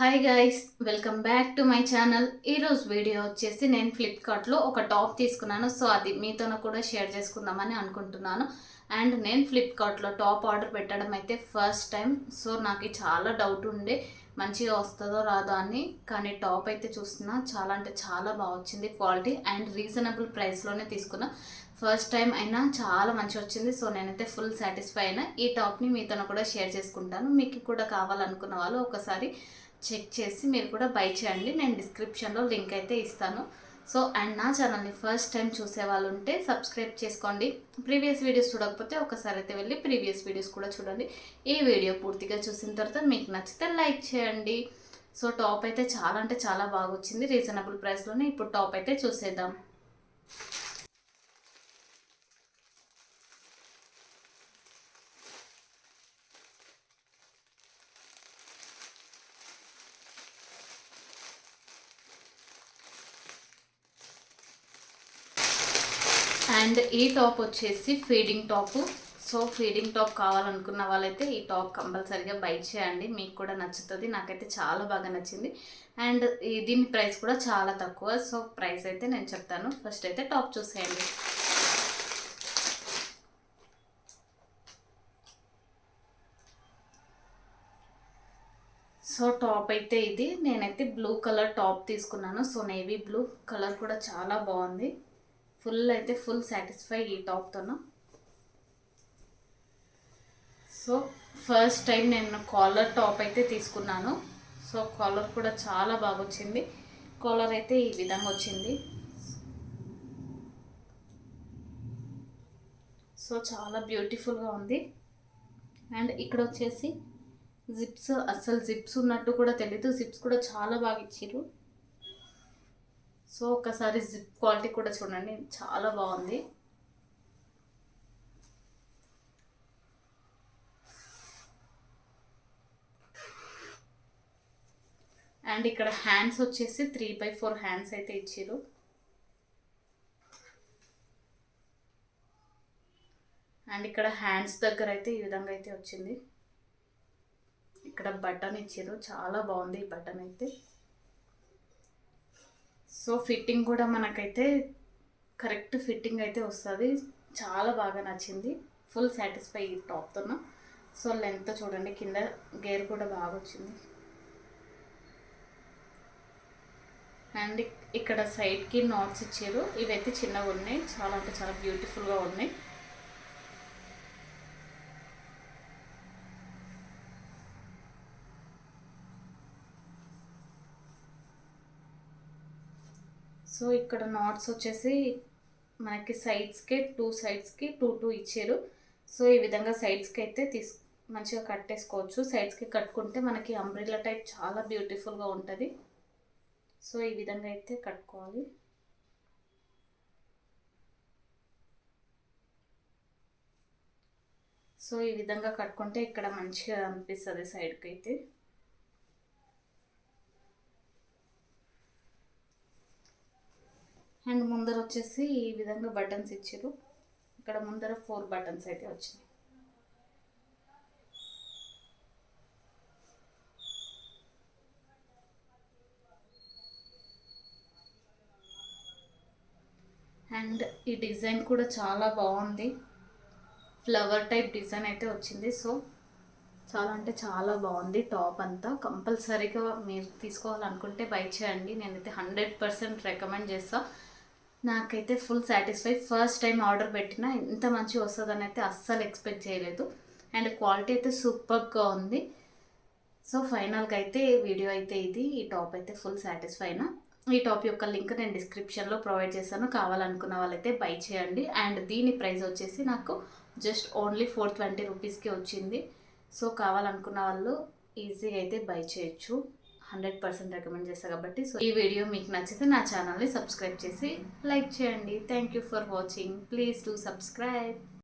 Hi guys welcome back to my channel ఈరోజు video వచ్చేసి నేను ఫ్లిప్కార్ట్లో ఒక టాప్ తీసుకున్నాను. సో అది మీతోనూ కూడా షేర్ చేసుకుందామని అనుకుంటున్నాను. అండ్ నేను ఫ్లిప్కార్ట్లో టాప్ ఆర్డర్ పెట్టడం అయితే ఫస్ట్ టైం సో నాకు చాలా డౌట్ ఉండే మంచిగా వస్తుందో రాదో అని. కానీ టాప్ అయితే చూస్తున్నా చాలా అంటే చాలా బాగా వచ్చింది క్వాలిటీ అండ్ రీజనబుల్ ప్రైస్లోనే తీసుకున్నా. ఫస్ట్ టైం అయినా చాలా మంచి వచ్చింది. సో నేనైతే ఫుల్ సాటిస్ఫై అయినా ఈ టాప్ని మీతో కూడా షేర్ చేసుకుంటాను. మీకు కూడా కావాలనుకున్న వాళ్ళు ఒకసారి చెక్ చేసి మీరు కూడా బై చేయండి. నేను డిస్క్రిప్షన్లో లింక్ అయితే ఇస్తాను. సో అండ్ నా ఛానల్ని ఫస్ట్ టైం చూసే వాళ్ళు ఉంటే సబ్స్క్రైబ్ చేసుకోండి. ప్రీవియస్ వీడియోస్ చూడకపోతే ఒకసారి అయితే వెళ్ళి ప్రీవియస్ వీడియోస్ కూడా చూడండి. ఈ వీడియో పూర్తిగా చూసిన తర్వాత మీకు నచ్చితే లైక్ చేయండి. సో టాప్ అయితే చాలా అంటే చాలా బాగా వచ్చింది. రీజనబుల్ ప్రైస్లోనే ఇప్పుడు టాప్ అయితే చూసేద్దాం. అండ్ ఈ టాప్ వచ్చేసి feeding top. So feeding top కావాలనుకున్న వాళ్ళైతే ఈ టాప్ కంపల్సరీగా బై చేయండి. మీకు కూడా నచ్చుతుంది. నాకైతే చాలా బాగా నచ్చింది. అండ్ దీని ప్రైస్ కూడా చాలా తక్కువ. సో ప్రైస్ అయితే నేను చెప్తాను. ఫస్ట్ అయితే టాప్ చూసేయండి. సో టాప్ అయితే ఇది. నేనైతే బ్లూ కలర్ టాప్ తీసుకున్నాను. సో నేవీ బ్లూ కలర్ కూడా చాలా బాగుంది. ఫుల్ అయితే ఫుల్ సాటిస్ఫై ఈ టాప్తో సో ఫస్ట్ టైం నేను కాలర్ టాప్ అయితే తీసుకున్నాను. సో కాలర్ కూడా చాలా బాగా వచ్చింది కాలర్ అయితే ఈ విధంగా వచ్చింది. సో చాలా బ్యూటిఫుల్గా ఉంది. అండ్ ఇక్కడ వచ్చేసి జిప్స్ అసలు జిప్స్ ఉన్నట్టు కూడా తెలీదు. జిప్స్ కూడా చాలా బాగా ఇచ్చారు సో ఒకసారి జిప్ క్వాలిటీ కూడా చూడండి చాలా బాగుంది. అండ్ ఇక్కడ హ్యాండ్స్ వచ్చేసి త్రీ బై ఫోర్ హ్యాండ్స్ అయితే ఇచ్చారు అండ్ ఇక్కడ హ్యాండ్స్ దగ్గర అయితే ఈ విధంగా అయితే వచ్చింది. ఇక్కడ బటన్ ఇచ్చారు చాలా బాగుంది ఈ బటన్ అయితే. సో ఫిట్టింగ్ కూడా మనకైతే కరెక్ట్ ఫిట్టింగ్ అయితే వస్తుంది. చాలా బాగా నచ్చింది. ఫుల్ సాటిస్ఫై ఈ టాప్తో సో లెంత్ చూడండి కింద గేర్ కూడా బాగా వచ్చింది. అండ్ ఇక్కడ సైడ్కి నాట్స్ ఇచ్చారు. ఇవైతే చిన్నగా ఉన్నాయి చాలా అంటే చాలా బ్యూటిఫుల్గా ఉన్నాయి. సో ఇక్కడ నాట్స్ వచ్చేసి మనకి సైడ్స్కి టూ సైడ్స్కి టూ టూ ఇచ్చారు. సో ఈ విధంగా సైడ్స్కి అయితే తీసు మంచిగా కట్టేసుకోవచ్చు. సైడ్స్కి కట్టుకుంటే మనకి అంబ్రిల్లా టైప్ చాలా బ్యూటిఫుల్గా ఉంటుంది. సో ఈ విధంగా అయితే కట్టుకోవాలి. సో ఈ విధంగా కట్టుకుంటే ఇక్కడ మంచిగా అనిపిస్తుంది సైడ్కి అయితే. అండ్ ముందర వచ్చేసి ఈ విధంగా బటన్స్ ఇచ్చారు. ఇక్కడ ముందర ఫోర్ బటన్స్ అయితే వచ్చినాయి. అండ్ ఈ డిజైన్ కూడా చాలా బాగుంది. ఫ్లవర్ టైప్ డిజైన్ అయితే వచ్చింది. సో చాలా అంటే చాలా బాగుంది టాప్ అంతా. కంపల్సరీగా మీరు తీసుకోవాలనుకుంటే బై చేయండి. నేనైతే హండ్రెడ్ పర్సెంట్ రికమెండ్ చేస్తాను నాకైతే full satisfy. First time order పెట్టిన ఇంత మంచి వస్తుందని అయితే అస్సలు ఎక్స్పెక్ట్ చేయలేదు. అండ్ క్వాలిటీ అయితే సూపర్గా ఉంది. సో ఫైనల్గా అయితే వీడియో అయితే ఇది. ఈ టాప్ అయితే ఫుల్ సాటిస్ఫైన? ఈ టాప్ యొక్క లింక్ నేను డిస్క్రిప్షన్లో ప్రొవైడ్ చేశాను. కావాలనుకున్న వాళ్ళైతే బై చేయండి. అండ్ దీని ప్రైస్ వచ్చేసి నాకు జస్ట్ ఓన్లీ ఫోర్ ట్వంటీ రూపీస్కి వచ్చింది. సో కావాలనుకున్న వాళ్ళు ఈజీగా అయితే బై చేయొచ్చు. హండ్రెడ్ పర్సెంట్ రికమెండ్ చేస్తాను కాబట్టి సో ఈ వీడియో మీకు నచ్చితే నా ఛానల్ని సబ్స్క్రైబ్ చేసి లైక్ చేయండి. Thank you for watching please to subscribe